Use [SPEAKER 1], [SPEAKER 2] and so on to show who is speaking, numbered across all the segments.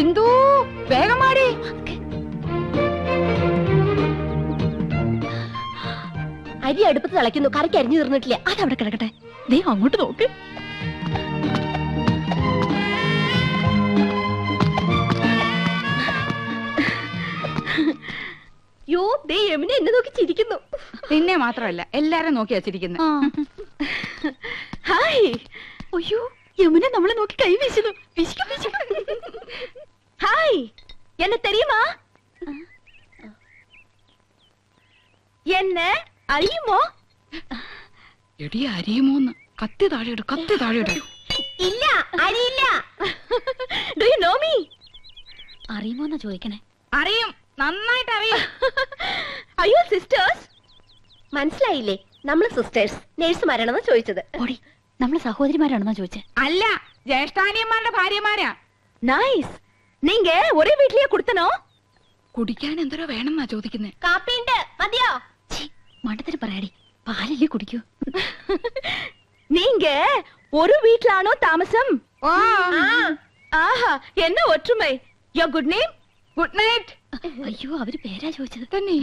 [SPEAKER 1] ഇന്ദു വേഗം മാടി
[SPEAKER 2] അരി അടുപ്പത്ത് തിളയ്ക്കുന്നു. കറിക്ക് അരിഞ്ഞു തീർന്നിട്ടില്ല.
[SPEAKER 1] അതവിടെ കിടക്കട്ടെ. ദേ അങ്ങോട്ട് നോക്ക്.
[SPEAKER 2] യോ ദേ യമുന എന്നെ നോക്കി ചിരിക്കുന്നു.
[SPEAKER 3] നിന്നെ മാത്രമല്ല എല്ലാരും നോക്കി വെച്ചിരിക്കുന്നു
[SPEAKER 1] ഹായ്. അയ്യോ യമുന നമ്മളെ നോക്കി കൈ വീശുന്നു. വിശിക്കും വിശിക്കും.
[SPEAKER 2] ഹായ് എന്നെ തെരിയുമാ എന്നെ അറിയുമോ
[SPEAKER 3] എടി അരിയുമോന്ന് കത്തി താഴെയിട് കത്തി இல்ல
[SPEAKER 2] ഇല്ല അറിയില്ല. ഡു യു നോ മീ
[SPEAKER 1] അറിയുമോന്നാ ചോദിക്കണേ?
[SPEAKER 3] അറിയും. നന്നായിട്ട് അറിയും.
[SPEAKER 2] അയ്യോ സിസ്റ്റേഴ്സ് മനസ്സിലായില്ലേ? നമ്മൾ സിസ്റ്റേഴ്സ് നേഴ്സ് നേഴ്സുമാരാണെന്ന് ചോദിച്ചത്.
[SPEAKER 1] ഓടി നമ്മൾ സഹോദരിമാരാണെന്നാ ചോദിച്ചേ.
[SPEAKER 3] അല്ല ജ്യേഷ്ഠാനിയന്മാരുടെ ഭാര്യമാരാ.
[SPEAKER 2] നൈസ് നീങ്ക ഒരേ വീട്ടിലേ കൊടുത്തനോ
[SPEAKER 3] കുടിക്കാൻ എന്തോരോ വേണമെന്നാ ചോദിക്കുന്നേ
[SPEAKER 2] കാപ്പിണ്ട് മതിയോ
[SPEAKER 1] മണ്ടത്തിന് പറയാടി പാലല്ലേ കുടിക്കൂ
[SPEAKER 2] நீங்க ஒரு வீட்லானோ தாமசம்
[SPEAKER 3] ഓ
[SPEAKER 2] ஆஹா என்ன ஒற்றுமை യോ ഗുഡ് നെയിം
[SPEAKER 3] ഗുഡ് നൈറ്റ്
[SPEAKER 1] അയ്യോ അവര് പേരാ ചോദിച്ചത്
[SPEAKER 3] തന്നെ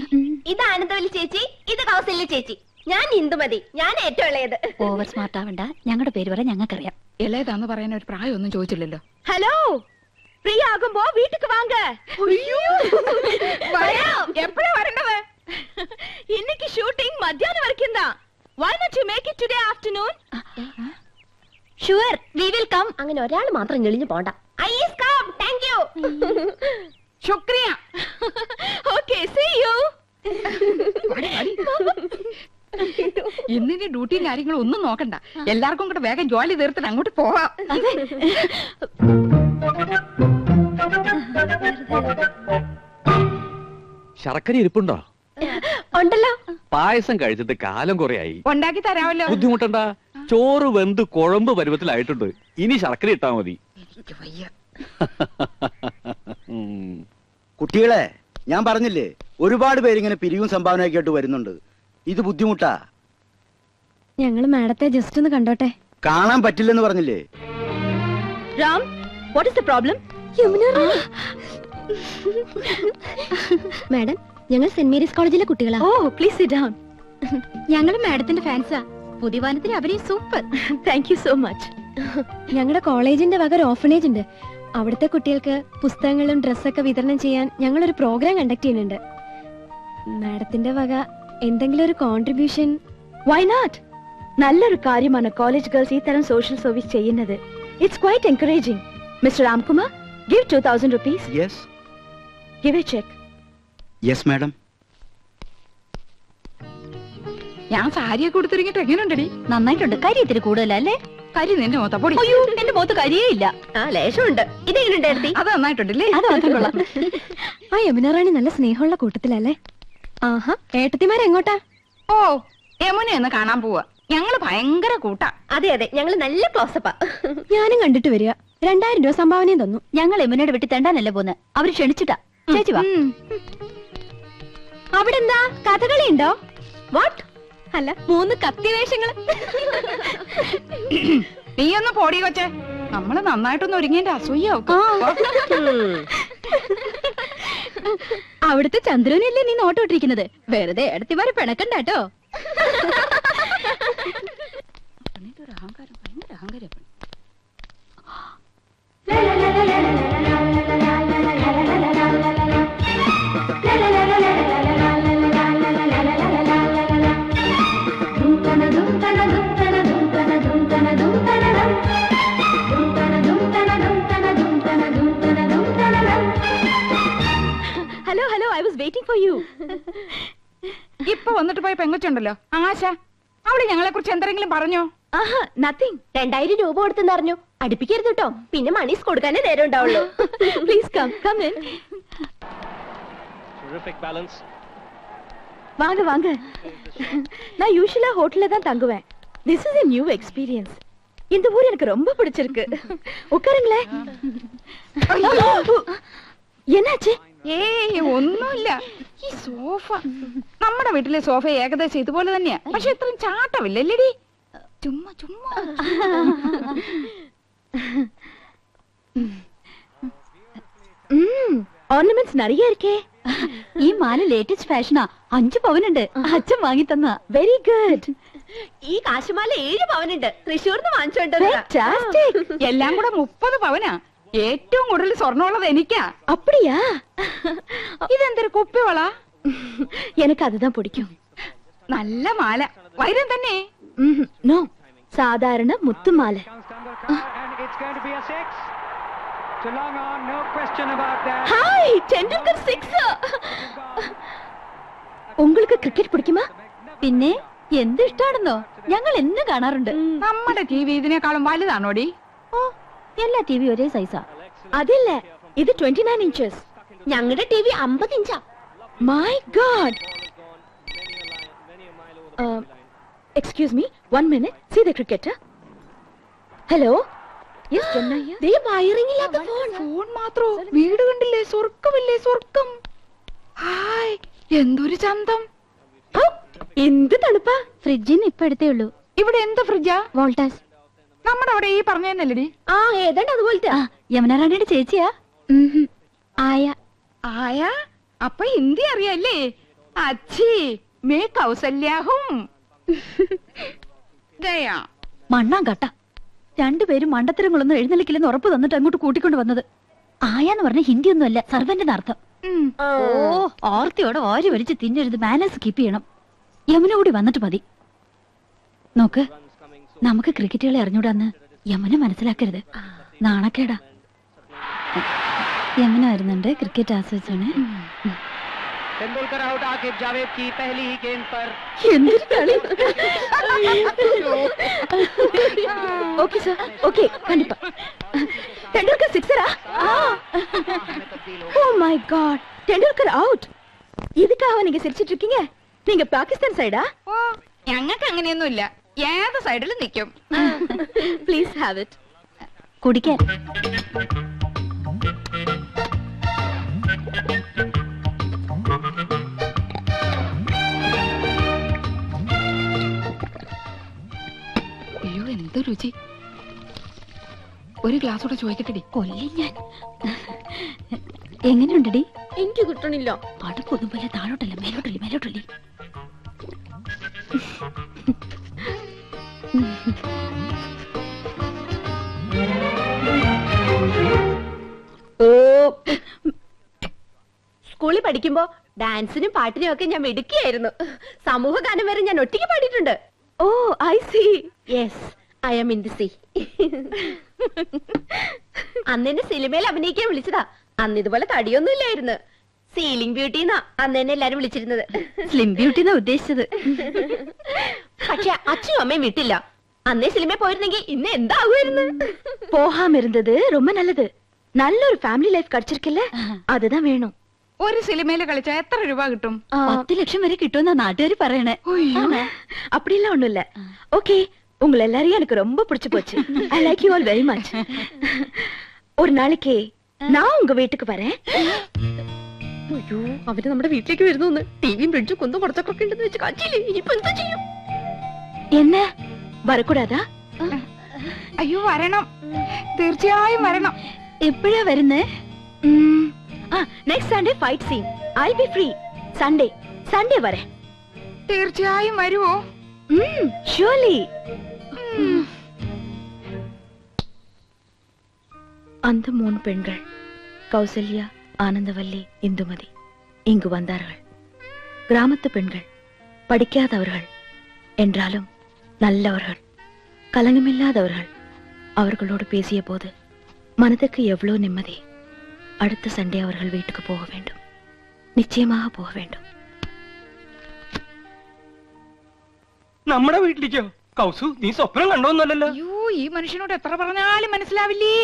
[SPEAKER 2] ഇത് ആനന്ദവല്ലി ചേച്ചി ഇത് കൗസല്യ ചേച്ചി ഞാൻ ഇന്ദുമതി ഞാൻ ഏറ്റവും ഇളയത്
[SPEAKER 1] ഓവർ സ്മാർട്ട് ആവണ്ട ഞങ്ങളുടെ പേര് പറയാൻ ഞങ്ങൾക്കറിയാം
[SPEAKER 3] ഇളയതാന്ന് പറയാൻ ഒരു പ്രായമൊന്നും ചോദിച്ചില്ലല്ലോ
[SPEAKER 2] ഹലോ ഫ്രീ ആകുമ്പോ വീട്ടുക്ക് വാങ്ക വരാം.
[SPEAKER 3] എപ്പോഴാ വരേണ്ടത്
[SPEAKER 2] இன்னைக்கு ஷூட்டிங் மத்தியானம் வரைக்கும் தான் why not you make it today afternoon sure we will come അങ്ങനെ ഒരാൾ മാത്രം ഞെളിഞ്ഞു പോണ്ട I is come thank you
[SPEAKER 3] ശുക്രിയ
[SPEAKER 2] okay see you
[SPEAKER 3] ഇന്നിന്റെ ഡ്യൂട്ടിയും കാര്യങ്ങളും ഒന്നും നോക്കണ്ട എല്ലാവർക്കും കൂടെ വേഗം ജോലി തീർത്തിട്ട് അങ്ങോട്ട് പോവാം
[SPEAKER 4] ശർക്കര ഇരിപ്പുണ്ടോ?
[SPEAKER 2] ഉണ്ടല്ലോ.
[SPEAKER 4] പായസം കഴിച്ചിട്ട് കാലം കുറയായി.
[SPEAKER 3] ഉണ്ടാക്കി തരാമല്ലോ.
[SPEAKER 4] ബുദ്ധിമുട്ടണ്ട. ചോറ് വെന്ത് കുഴമ്പ് പരുവത്തിലായിട്ടുണ്ട്. ഇനി ശർക്കര ഇട്ടാ മതി.
[SPEAKER 5] കുട്ടികളെ ഞാൻ പറഞ്ഞില്ലേ ഒരുപാട് പേരിങ്ങനെ പിരിവും സംഭാവനയൊക്കെ ആയിട്ട് വരുന്നുണ്ട്. ഇത് ബുദ്ധിമുട്ടാ.
[SPEAKER 6] ഞങ്ങൾ മാഡത്തെ ജസ്റ്റ് ഒന്ന് കണ്ടോട്ടെ.
[SPEAKER 5] കാണാൻ പറ്റില്ലെന്ന് പറഞ്ഞില്ലേ?
[SPEAKER 2] Ram what is the problem
[SPEAKER 6] madam ഞങ്ങൾ സെന്റ് മേരീസ് കോളേജിലെ കുട്ടികളാ.
[SPEAKER 2] ഓ പ്ലീസ് സിറ്റ് ഡൗൺ
[SPEAKER 6] ഞങ്ങൾ മാഡത്തിന്റെ ഫാൻസാ പുതിവാനത്തിലെ അഭിനയം super.
[SPEAKER 2] Thank you so much
[SPEAKER 6] ഞങ്ങളുടെ കോളേജിന്റെ വക ഒരു ഓഫനേജ് ഉണ്ട്. അവിടുത്തെ കുട്ടികൾക്ക് പുസ്തകങ്ങളും ഡ്രസ്സൊക്കെ വിതരണം ചെയ്യാൻ ഞങ്ങൾ ഒരു പ്രോഗ്രാം കണ്ടക്ട് ചെയ്യുന്നുണ്ട്. മാഡത്തിന്റെ വക എന്തെങ്കിലും ഒരു കോൺട്രിബ്യൂഷൻ
[SPEAKER 2] വൈ നോട്ട് നല്ലൊരു കാര്യമാണ് കോളേജ് ഗേൾസ് ഈ തരം സോഷ്യൽ സർവീസ് ചെയ്യുന്നത്. It's quite encouraging mister Ramkumar give two thousand rupees
[SPEAKER 5] yes
[SPEAKER 2] give a cheque
[SPEAKER 5] yes madam
[SPEAKER 3] ഞാൻ സാരിയൊക്കെ കൊടുത്തിറങ്ങിട്ട് എങ്ങനെയുണ്ടടി
[SPEAKER 1] നന്നായിട്ടുണ്ട്. കരി ഇത്തിരി കൂടുതലല്ലേ?
[SPEAKER 3] കരി നിന്റെ മൊത്ത പൊടി.
[SPEAKER 1] അയ്യോ എന്റെ മുഖത്ത് കരിയേ ഇല്ല.
[SPEAKER 2] ആ ലേശമുണ്ട്. ഇതെങ്ങനെയുണ്ട് എടുത്തി
[SPEAKER 3] അത് നന്നായിട്ടുണ്ടല്ലേ?
[SPEAKER 1] അത് മാത്രം കൊള്ളാം
[SPEAKER 6] ആ യമുന റാണി നല്ല സ്നേഹമുള്ള കൂട്ടത്തിലല്ലേ? ആഹാ ഏട്ടത്തിമാരെങ്ങോട്ടാ
[SPEAKER 3] ഓ യമുന എന്ന് കാണാൻ പോവാ. ഞങ്ങൾ ഭയങ്കര കൂട്ടാ.
[SPEAKER 2] അതെ അതെ. ഞങ്ങൾ നല്ല ക്ലോസപ്പാ
[SPEAKER 6] ഞാനും കണ്ടിട്ട് വരിക. രണ്ടായിരം രൂപ സംഭാവനയും തന്നു.
[SPEAKER 1] ഞങ്ങൾ എമ്മിനോട് വിട്ടി തെണ്ടാനല്ലേ പോന്ന്. അവർ ക്ഷണിച്ചിട്ടാ. ചേച്ചി വാ.
[SPEAKER 6] അവിടെ എന്താ കഥകളി ഉണ്ടോ
[SPEAKER 2] വാട്ട്
[SPEAKER 6] അല്ല മൂന്ന് കത്തി വേഷങ്ങൾ
[SPEAKER 3] നീ ഒന്ന് പോടി കൊച്ചെ. നമ്മൾ നന്നായിട്ടൊന്ന് ഒരുങ്ങിന്റെ അസൂയാവും
[SPEAKER 6] അവിടുത്തെ ചന്ദ്രനല്ലേ നീ നോട്ടോട്ടിരിക്കുന്നത് വെറുതെ ഏടത്തിമാരെ പിണക്കണ്ട കേട്ടോ
[SPEAKER 3] അഹങ്കാരം ഭയങ്കര അഹങ്കാരം
[SPEAKER 2] hello hello I was waiting for you
[SPEAKER 3] ഇപ്പൊ വന്നിട്ട് പോയ പെങ്കൊച്ചുണ്ടല്ലോ. ആശ അവിടെ ഞങ്ങളെ കുറിച്ച് എന്തെങ്കിലും പറഞ്ഞോ?
[SPEAKER 2] ആഹാ നത്തിങ് രണ്ടായിരം രൂപ കൊടുത്തെന്ന് അറിഞ്ഞു. അടുപ്പിക്കരുത് കേട്ടോ പിന്നെ മണീസ് കൊടുക്കാനേ നേരം ഉണ്ടാവുള്ളൂ പ്ലീസ് കം കം ഇൻ வாங்க வாங்க நான் யூஷுவலா ஹோட்டல்ல தான் தங்குவேன் this is a new experience இந்த ஊர் எனக்கு ரொம்ப பிடிச்சிருக்கு உட்காருங்களேன் என்னாச்சு
[SPEAKER 3] ഏയ് ഒന്നുമില്ല ഈ സോഫ നമ്മുടെ വീട്ടിലെ സോഫ ഏകദേശം ഇതുപോലെ തന്നെയാ പക്ഷെ ഇത്രയും ചാട്ടമില്ലല്ലേടി ചുമ്മാ ചുമ്മാ
[SPEAKER 7] ഓർണമെന്റ്സ് നിറയെ ഇരിക്കേ.
[SPEAKER 1] ഈ മാല ലേറ്റസ്റ്റ് ഫാഷനാ അഞ്ചു പവനുണ്ട്. അച്ഛൻ വാങ്ങി തന്ന.
[SPEAKER 7] വെരി ഗുഡ് ഈ കാശുമാല ഏഴ് പവനുണ്ട്. തൃശ്ശൂർന്ന് വാങ്ങിച്ചോണ്ട്
[SPEAKER 3] എല്ലാം കൂടെ മുപ്പത് പവനാ. ഏറ്റവും കൂടുതൽ സ്വർണമുള്ളത് എനിക്കാ.
[SPEAKER 7] അപ്പടിയാ?
[SPEAKER 3] ഇതെന്തൊരു കുപ്പിവള?
[SPEAKER 7] എനിക്ക് അതുതാ പൊടിക്കും.
[SPEAKER 3] നല്ല മാല. വൈരം തന്നെ.
[SPEAKER 7] സാധാരണ മുത്തുമാല.
[SPEAKER 8] it's going to be a six. To long on, no question about that.
[SPEAKER 7] Hi Tendulkar six உங்களுக்கு ക്രിക്കറ്റ് പിടിക്കുമാ
[SPEAKER 1] പിന്നെ എന്ത് ഇഷ്ടാണെന്നോ ഞങ്ങൾ എന്നും കാണാറുണ്ട്
[SPEAKER 3] നമ്മുടെ ടി വി ഇതിനേക്കാളും വലുതാണോടി
[SPEAKER 1] ഓ എല്ലാ ടി വി ഒരേ സൈസാ
[SPEAKER 7] അതില്ല ഇത് ട്വന്റി നയൻ ഇഞ്ചസ് ഞങ്ങളുടെ ടി വി അമ്പത് ഇഞ്ചാ my God excuse me one minute see the cricket hello വയറിംഗില്ലാത്ത
[SPEAKER 3] phone മാത്രോ? വീട് കണ്ടില്ലേ സ്വർഗമില്ലേ സ്വർഗം ഹായ് എന്തൊരു ചന്തം.
[SPEAKER 7] എന്ത് തണുപ്പാ.
[SPEAKER 1] ഫ്രിഡ്ജിന്ന് ഇപ്പൊ എടുത്തേ ഉള്ളൂ.
[SPEAKER 3] ഇവിടെ എന്ത് ഫ്രിഡ്ജാ?
[SPEAKER 1] വോൾട്ടാസ്.
[SPEAKER 3] നമ്മുടെ അവിടെ ഈ പറഞ്ഞല്ലേ
[SPEAKER 7] ആ ഏതാണ്ട് അതുപോലത്തെ.
[SPEAKER 1] യമുനറാണിയുടെ ചേച്ചിയാ.
[SPEAKER 7] ആയ.
[SPEAKER 3] ആയ? അപ്പൊ ഹിന്ദി അറിയാല്ലേ? അച്ഛി മേ കൗസല്യാഹും. ദയാ
[SPEAKER 1] മണ്ണാൻ കട്ട രണ്ടുപേരും മണ്ടത്തരങ്ങളൊന്നും എഴുന്നള്ളിക്കില്ലെന്ന് ഉറപ്പ് തന്നിട്ട് അങ്ങോട്ട് കൂട്ടിക്കൊണ്ട് വന്നത്. ആയാന്ന് പറഞ്ഞ ഹിന്ദി ഒന്നുമല്ല സർവന്റിന്റെ അർത്ഥം. ഓ ഓർത്തിയോടെ ഓരി വലിച്ച് തിന്നരുത് മാനേഴ്സ് കീപ്പ് ചെയ്യണം. യമുന കൂടി വന്നിട്ട് മതി. നോക്ക് നമുക്ക് ക്രിക്കറ്റുകളെ അറിഞ്ഞൂടാന്ന് യമുന മനസ്സിലാക്കരുത്. നാണക്കേടാ. യമുന വരുന്നുണ്ട് ക്രിക്കറ്റ് ആസ്വദിച്ചാണ്.
[SPEAKER 8] तेंदुलकर आउट आकिब जावेद की पहली ही गेंद पर
[SPEAKER 7] എന്തൊരു കളി ஓகே சார் ஓகே கண்டிப்பா Tendulkar சிக்ஸரா oh my God Tendulkar out இதுக்காக நீங்க சிரிச்சிட்டு இருக்கீங்க நீங்க பாகிஸ்தான் சைடா
[SPEAKER 3] ഓ ഞങ്ങൾക്ക് അങ്ങനെയൊന്നുമില്ല ഏത് സൈഡിലും നിൽക്കും
[SPEAKER 7] ப்ளீஸ் ஹேவ் இட்
[SPEAKER 1] കുടിക്കാൻ
[SPEAKER 3] അയ്യോ എന്ത് രുചി. ഒരു ഗ്ലാസ് കൂടെ ചോദിക്കട്ടെടി.
[SPEAKER 1] കൊല്ലി ഞാൻ. എങ്ങനെയുണ്ടടി?
[SPEAKER 7] എനിക്ക് കിട്ടണില്ല.
[SPEAKER 1] അടുപ്പൊന്നും പോലെ താഴോട്ടല്ല മേലോട്ടല്ലേ മേലോട്ടല്ലേ?
[SPEAKER 7] സ്കൂളിൽ പഠിക്കുമ്പോ ഡാൻസിനും പാട്ടിനും ഒക്കെ ഞാൻ മിടുക്കിയായിരുന്നു സമൂഹ ഗാനം വരെ ഞാൻ ഒറ്റയ്ക്ക് പാടിയിട്ടുണ്ട് oh I see yes I am in the sea അന്ന് എന്നെ സിനിമയിൽ അഭിനയിക്കാൻ വിളിച്ചതാ അന്ന് ഇതുപോലെ തടിയൊന്നും ഇല്ലായിരുന്നു സീലിംഗ് ബ്യൂട്ടി എന്നാ അന്ന് എന്നെ എല്ലാരും വിളിച്ചിരുന്നത്
[SPEAKER 1] സ്ലിം ബ്യൂട്ടി എന്നാ ഉദ്ദേശിച്ചത്
[SPEAKER 7] പക്ഷെ അച്ഛനും അമ്മയും വിട്ടില്ല അന്നേ സിനിമയിൽ പോയിരുന്നെങ്കിൽ ഇന്ന് എന്താകുമായിരുന്നു போகாம இருந்தது ரொம்ப நல்லது நல்ல ஒரு ஃபேமிலி லைஃப் கிடைச்சிருக்குல்ல அதுதான் வேணும்
[SPEAKER 3] ഒരു സിനിമയിൽ കളിച്ച എത്ര രൂപ കിട്ടും
[SPEAKER 1] പത്ത് ലക്ഷം വരെ കിട്ടുമെന്നാ നാട്ടുകാർ പറയണേ
[SPEAKER 3] അയ്യോ.
[SPEAKER 7] அப்படிலாம் ஒண்ணும் இல்ல ஓகே உங்களை எல்லாரையும் எனக்கு ரொம்ப பிடிச்சு போச்சு I like you all very much ஒரு நாளைக்கு நான் உங்க வீட்டுக்கு வரேன் അയ്യോ അവര് നമ്മുടെ വീട്ടിലേക്ക് വരുന്നു ടിവിയും ഫ്രിഡ്ജും കുന്നും കുറച്ചൊക്കെ ഉണ്ടെന്ന് വെച്ച് കാച്ചില്ലേ ഇനിയിപ്പോ എന്താ ചെയ്യും
[SPEAKER 1] എന്നെ
[SPEAKER 7] വരക്കൂടാതാ
[SPEAKER 3] അയ്യോ വരണം തീർച്ചയായും വരണം
[SPEAKER 1] എപ്പോഴാ വരുന്നേ
[SPEAKER 7] next Sunday fight scene I be free Sunday Sunday വരെ
[SPEAKER 3] തീർച്ചയായും വരുവോ
[SPEAKER 7] ஷுவலி அந்த மூணு பெண்கள் கௌசல்யா ஆனந்தவல்லி இந்துமதி இங்கு வந்தார்கள் கிராமத்து பெண்கள் படிக்காதவர்கள் என்றாலும் நல்லவர்கள் கலங்கமில்லாதவர்கள் அவர்களோடு பேசிய போது மனதுக்கு எவ்வளோ நிம்மதி அடுத்த சண்டே அவர்கள் வீட்டுக்கு போக வேண்டும் நிச்சயமாக போக வேண்டும்
[SPEAKER 9] നമ്മുടെ വീട്ടിലേക്കോ കൗസു നീ സ്വപ്നം കണ്ടോന്നല്ലല്ലോ
[SPEAKER 3] അയ്യോ ഈ മനുഷ്യനോട് എത്ര പറഞ്ഞാലും മനസ്സിലാവില്ലേ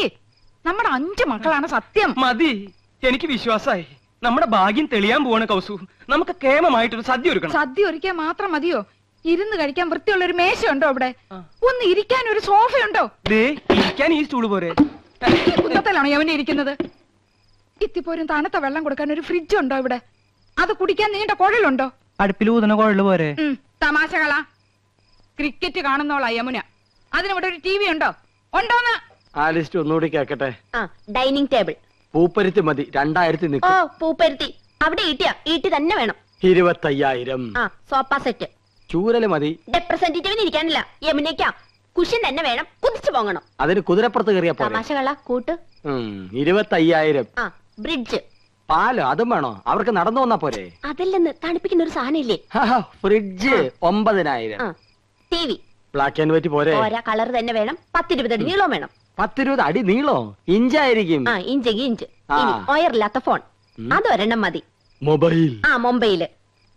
[SPEAKER 3] നമ്മുടെ അഞ്ചു മക്കളാണ് സത്യം
[SPEAKER 9] മതി എനിക്ക് വിശ്വാസായി നമ്മുടെ ഭാഗ്യം തെളിയാൻ പോവാണ് കൗസു നമുക്ക് കേമമായിട്ടൊരു സദ്യ ഒരുക്കണം
[SPEAKER 3] സദ്യ ഒരുക്കാൻ മാത്രം മതിയോ ഇരുന്ന് കഴിക്കാൻ വൃത്തിയുള്ള ഒരു മേശയുണ്ടോ അവിടെ
[SPEAKER 9] ആ.
[SPEAKER 3] ഒന്ന് ഇരിക്കാൻ ഒരു സോഫയുണ്ടോ
[SPEAKER 9] ദേ ഇരിക്കാൻ ഈ സ്റ്റൂള് പോരെ
[SPEAKER 3] ഈ കുന്നത്തിലാണോ യവനെ ഇരിക്കുന്നത് ഇത്തിപ്പോരും തണുത്ത വെള്ളം കൊടുക്കാൻ ഒരു ഫ്രിഡ്ജ് ഉണ്ടോ ഇവിടെ? അത് കുടിക്കാൻ നീണ്ട കുഴലുണ്ടോ?
[SPEAKER 9] അടുപ്പിൽ ഊതുന്ന കുഴൽ പോരെ.
[SPEAKER 3] തമാശകളാ. ക്രിക്കറ്റ് കാണുന്നോളാ യമുന. അതിനിവിടെ ഒരു ടി വി ഉണ്ടോ? ഉണ്ടോന്ന്?
[SPEAKER 10] ആ ലിസ്റ്റ് ഒന്നുകൂടി കേക്കട്ടെ.
[SPEAKER 7] ആ ഡൈനിങ് ടേബിൾ
[SPEAKER 11] പൂപ്പരുത്തി മതി രണ്ടായിരത്തി
[SPEAKER 2] ഓ പൂപ്പരുത്തി. അവിടെ ഈട്ടിയാ ഈട്ടി തന്നെ വേണം.
[SPEAKER 11] ഇരുപത്തയ്യായിരം.
[SPEAKER 2] ആ സോഫ സെറ്റ്
[SPEAKER 11] ചൂരൽ മതി.
[SPEAKER 2] റെപ്രസെന്റേറ്റീവിന് ഇരിക്കാനില്ല. യമുനയ്ക്കാ കുഷൻ തന്നെ വേണം. കുതിച്ചു പോകണം
[SPEAKER 11] അതിന് കുതിരപ്പുറത്ത് കയറിയാ പോരെ.
[SPEAKER 2] തമാശകളാ കൂട്ട്.
[SPEAKER 11] ഇരുപത്തയ്യായിരം.
[SPEAKER 2] ആ. ബ്രിഡ്ജ്.
[SPEAKER 11] പാലോ അതും വേണോ? അവർക്ക് നടന്നു വന്നാ പോരെ.
[SPEAKER 2] അതല്ലെന്ന് തണുപ്പിക്കുന്ന ഒരു സാധനം ഇല്ലേ
[SPEAKER 11] ഫ്രിഡ്ജ് ഒമ്പതിനായിരം.
[SPEAKER 2] T V.
[SPEAKER 11] Black and white പോരെ.
[SPEAKER 2] ഓരോ കളർ തന്നെ വേണം. പത്തിരുപത് അടി നീളം വേണം.
[SPEAKER 11] പത്തിരുപത് അടി നീളോ? ഇഞ്ചായിരിക്കും.
[SPEAKER 2] ആ ഇഞ്ചെങ്കി ഇഞ്ച്. ഒയറില്ലാത്ത ഫോൺ. അതൊരെണ്ണം മതി.
[SPEAKER 11] മൊബൈൽ.
[SPEAKER 2] ആ മുംബൈയിൽ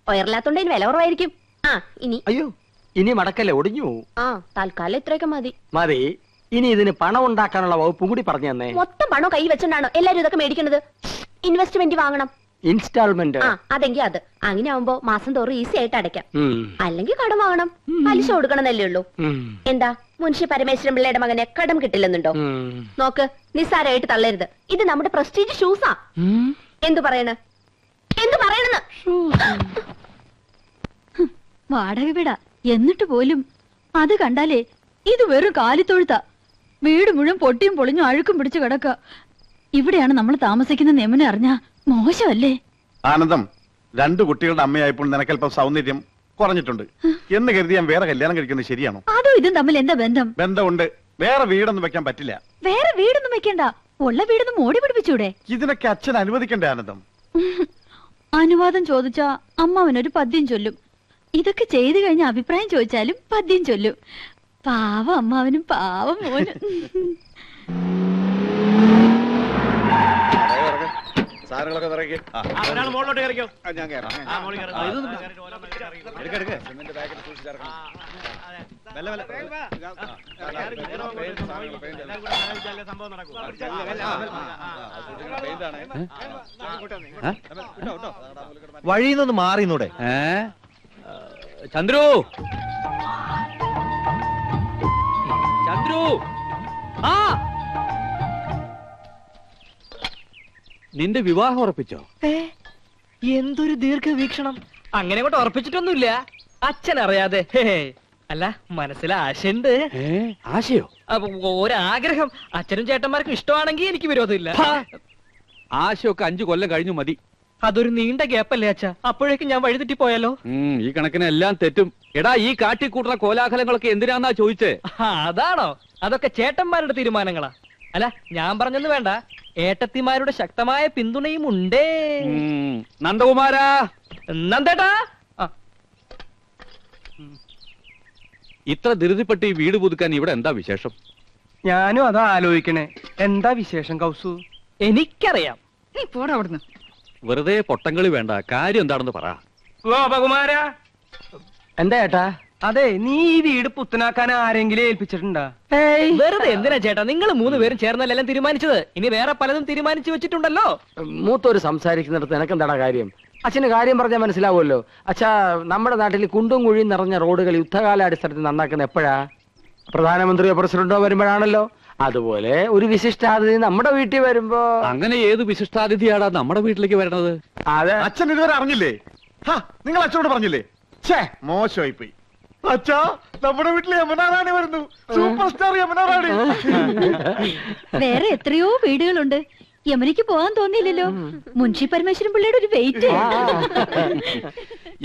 [SPEAKER 2] ഒയറില്ലാത്തോണ്ട് വില കുറവായിരിക്കും. ആ ഇനി.
[SPEAKER 11] അയ്യോ ഇനി മടക്കല്ലേ ഒടിഞ്ഞു
[SPEAKER 2] ആ തൽക്കാലം ഇത്രയൊക്കെ മതി.
[SPEAKER 11] മതി. ഇനി ഇതിന് പണം ഉണ്ടാക്കാനുള്ള വകുപ്പും കൂടി പറഞ്ഞു തന്നെ.
[SPEAKER 2] മൊത്തം പണം കൈ വെച്ചോണ്ടാണോ എല്ലാരും ഇതൊക്കെ മേടിക്കുന്നത്? ഇൻവെസ്റ്റ്മെന്റ് വാങ്ങണം.
[SPEAKER 11] ഇൻസ്റ്റാൾമെന്റ്
[SPEAKER 2] ആ അതെങ്കി അത്. അങ്ങനെ ആവുമ്പോ മാസം തോറും ഈസി ആയിട്ട് അടയ്ക്കാം. അല്ലെങ്കിൽ കടം വാങ്ങണം. പലിശ കൊടുക്കണമെന്നല്ലേ ഉള്ളൂ. എന്താ? മുൻഷി പരമേശ്വരൻ പിള്ളയുടെ മകനെ കടം കിട്ടില്ലെന്നുണ്ടോ? നോക്ക് നിസ്സാരമായിട്ട് തള്ളരുത്. ഇത് നമ്മുടെ പ്രസ്റ്റീജ് ഷൂസാ എന്തു പറയണ? എന്തു പറയണെന്ന്?
[SPEAKER 1] വാടക വിടാ. എന്നിട്ട് പോലും അത് കണ്ടാലേ ഇത് വെറും കാലിത്തൊഴുത്ത. വീട് മുഴുവൻ പൊട്ടിയും പൊളിഞ്ഞും അഴുക്കും പിടിച്ചു കിടക്ക ഇവിടെയാണ് നമ്മൾ താമസിക്കുന്ന നിയമനം അറിഞ്ഞ മോശമല്ലേ?
[SPEAKER 12] ആനന്ദം രണ്ടു കുട്ടികളുടെ അമ്മയായപ്പോൾ നിനക്കല്പം സൗന്ദര്യം കുറഞ്ഞിട്ടുണ്ട്. എന്ന് കരുതി ഞാൻ വേറെ കല്യാണം കഴിക്കുന്നത് ശരിയാണോ?
[SPEAKER 1] അതോ ഇതും തമ്മിൽ എന്താ ബന്ധം?
[SPEAKER 12] ബന്ധമുണ്ട്. വേറെ വീടൊന്നും വെക്കാൻ പറ്റില്ല.
[SPEAKER 1] വേറെ വീടൊന്നും വെക്കണ്ട. ഉള്ള വീടൊന്നും മോടി പിടിപ്പിച്ചൂടെ?
[SPEAKER 12] ഇതിനൊക്കെ അച്ഛൻ അനുവദിക്കണ്ടേ ആനന്ദം?
[SPEAKER 1] അനുവാദം ചോദിച്ചാ അമ്മാവനൊരു പദ്യം ചൊല്ലും. ഇതൊക്കെ ചെയ്തു കഴിഞ്ഞ അഭിപ്രായം ചോദിച്ചാലും പദ്യം ചൊല്ലും. പാവം അമ്മാവനും പാവം മോനും
[SPEAKER 12] സാധനങ്ങളൊക്കെ നിറയ്ക്ക്. ആ, ആ, ഞാൻ കയറാം. സിമന്റ് പാക്കറ്റ് മെല്ലെ. ആ, ആ, പെയിന്റ് സാധനങ്ങൾ, പെയിന്റ് ആ.
[SPEAKER 4] നിന്റെ വിവാഹം ഉറപ്പിച്ചോ?
[SPEAKER 11] എന്തൊരു ദീർഘവീക്ഷണം. അങ്ങനെ കൊണ്ട് ഉറപ്പിച്ചിട്ടൊന്നുമില്ല. അച്ഛൻ അറിയാതെ അല്ല മനസ്സിൽ ആശയുണ്ട്.
[SPEAKER 4] ആശയോ?
[SPEAKER 11] അപ്പൊ ഒരാഗ്രഹം. അച്ഛനും ചേട്ടന്മാർക്കും ഇഷ്ടമാണെങ്കിൽ എനിക്ക് വിരോധമില്ല.
[SPEAKER 4] ആശയൊക്കെ അഞ്ചു കൊല്ലം കഴിഞ്ഞു മതി.
[SPEAKER 11] അതൊരു നീണ്ട ഗ്യാപ്പല്ലേ അച്ഛ? അപ്പോഴേക്കും ഞാൻ വഴിതെറ്റി പോയാലോ?
[SPEAKER 4] ഈ കണക്കിന് എല്ലാം തെറ്റും. എടാ ഈ കാട്ടിക്കൂട്ടുന്ന കോലാഹലങ്ങളൊക്കെ എന്തിനാന്നാ ചോദിച്ചേ?
[SPEAKER 11] അതാണോ? അതൊക്കെ ചേട്ടന്മാരുടെ തീരുമാനങ്ങളാ. അല്ല ഞാൻ പറഞ്ഞൊന്നും വേണ്ട. ഏട്ടത്തിമാരുടെ ശക്തമായ പിന്തുണയും ഉണ്ടേ.
[SPEAKER 4] നന്ദകുമാരാ.
[SPEAKER 11] നന്ദേട്ടാ.
[SPEAKER 4] ഇത്ര ധൃതിപ്പെട്ട് ഈ വീട് പുതുക്കാൻ ഇവിടെ എന്താ വിശേഷം?
[SPEAKER 11] ഞാനും അതാ ആലോചിക്കണേ. എന്താ വിശേഷം കൗസു? എനിക്കറിയാം.
[SPEAKER 3] നീ പോടാ അവിടുന്ന്.
[SPEAKER 4] വെറുതെ പൊട്ടങ്കളി വേണ്ട. കാര്യം എന്താണെന്ന് പറ.
[SPEAKER 11] ഗോപകുമാര എന്താ ഏട്ടാ? അതെ നീ ഈ വീട് പുത്തനാക്കാൻ ആരെങ്കിലും ഏൽപ്പിച്ചിട്ടുണ്ടാ? വെറുതെ എന്തിനാ ചേട്ടാ? നിങ്ങൾ മൂന്ന് പേരും ചേർന്നല്ലെല്ലാം തീരുമാനിച്ചത്. ഇനി വേറെ പലതും തീരുമാനിച്ചു വെച്ചിട്ടുണ്ടല്ലോ.
[SPEAKER 10] മൂത്തൊരു സംസാരിക്കുന്നിടത്ത് എനക്കെന്താടാ കാര്യം? അച്ഛന് കാര്യം പറഞ്ഞാൽ മനസ്സിലാവുമല്ലോ. അച്ഛാ നമ്മുടെ നാട്ടിൽ കുണ്ടും കുഴിയും നിറഞ്ഞ റോഡുകൾ യുദ്ധകാലാടിസ്ഥാനത്തിൽ നന്നാക്കുന്ന എപ്പോഴാ? പ്രധാനമന്ത്രിയോ പ്രസിഡന്റോ വരുമ്പോഴാണല്ലോ. അതുപോലെ ഒരു വിശിഷ്ടാതിഥി നമ്മുടെ വീട്ടിൽ വരുമ്പോ
[SPEAKER 4] അങ്ങനെ ഏത് വിശിഷ്ടാതിഥിയാടാ നമ്മുടെ വീട്ടിലേക്ക് വരണത്?
[SPEAKER 10] അതെ.
[SPEAKER 12] അച്ഛൻ ഇതുവരെ അറിഞ്ഞില്ലേ? ഹാ നിങ്ങൾ അച്ഛനോട് പറഞ്ഞില്ലേ? ഛേ മോശമായി പോയി അച്ഛാ നമ്മുടെ വീട്ടിൽ യമുനാറാണി വരുന്നു. Super star Yamunarani.
[SPEAKER 1] വേറെ എത്രയോ വീടുകളുണ്ട്. യമനിക്ക് പോകാൻ തോന്നിയില്ലല്ലോ. മുൻഷി പരമേശ്വരൻ പിള്ളയുടെ ഒരു വെയിറ്റ്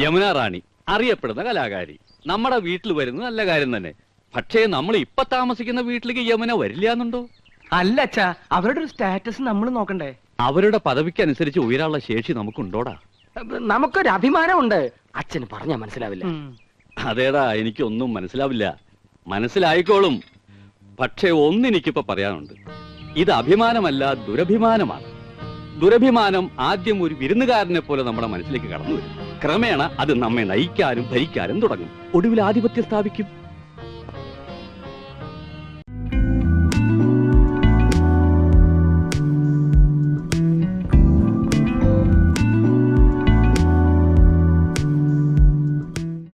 [SPEAKER 4] യമുന റാണി അറിയപ്പെടുന്ന കലാകാരി. നമ്മുടെ വീട്ടിൽ വരുന്നത് നല്ല കാര്യം തന്നെ. പക്ഷേ നമ്മൾ ഇപ്പൊ താമസിക്കുന്ന വീട്ടിലേക്ക് യമുന വരില്ല എന്നുണ്ടോ?
[SPEAKER 11] അല്ല അച്ഛാ. അവരുടെ ഒരു സ്റ്റാറ്റസ് നമ്മൾ നോക്കണ്ടേ?
[SPEAKER 4] അവരുടെ പദവിക്ക് അനുസരിച്ച് ഉയരാനുള്ള ശേഷി നമുക്കുണ്ടോടാ?
[SPEAKER 10] നമുക്കൊരു അഭിമാനമുണ്ട്. അച്ഛന് പറഞ്ഞാ മനസ്സിലാവില്ല.
[SPEAKER 4] അതേടാ എനിക്കൊന്നും മനസ്സിലാവില്ല. മനസ്സിലായിക്കോളും. പക്ഷേ ഒന്നെനിക്കിപ്പോ പറയാനുണ്ട്. ഇത് അഭിമാനമല്ല ദുരഭിമാനമാണ്. ദുരഭിമാനം ആദ്യം ഒരു വിരുന്നുകാരനെ പോലെ നമ്മുടെ മനസ്സിലേക്ക് കടന്നു വരും. ക്രമേണ അത് നമ്മെ നയിക്കാനും ഭരിക്കാനും തുടങ്ങും. ഒടുവിൽ ആധിപത്യം സ്ഥാപിക്കും.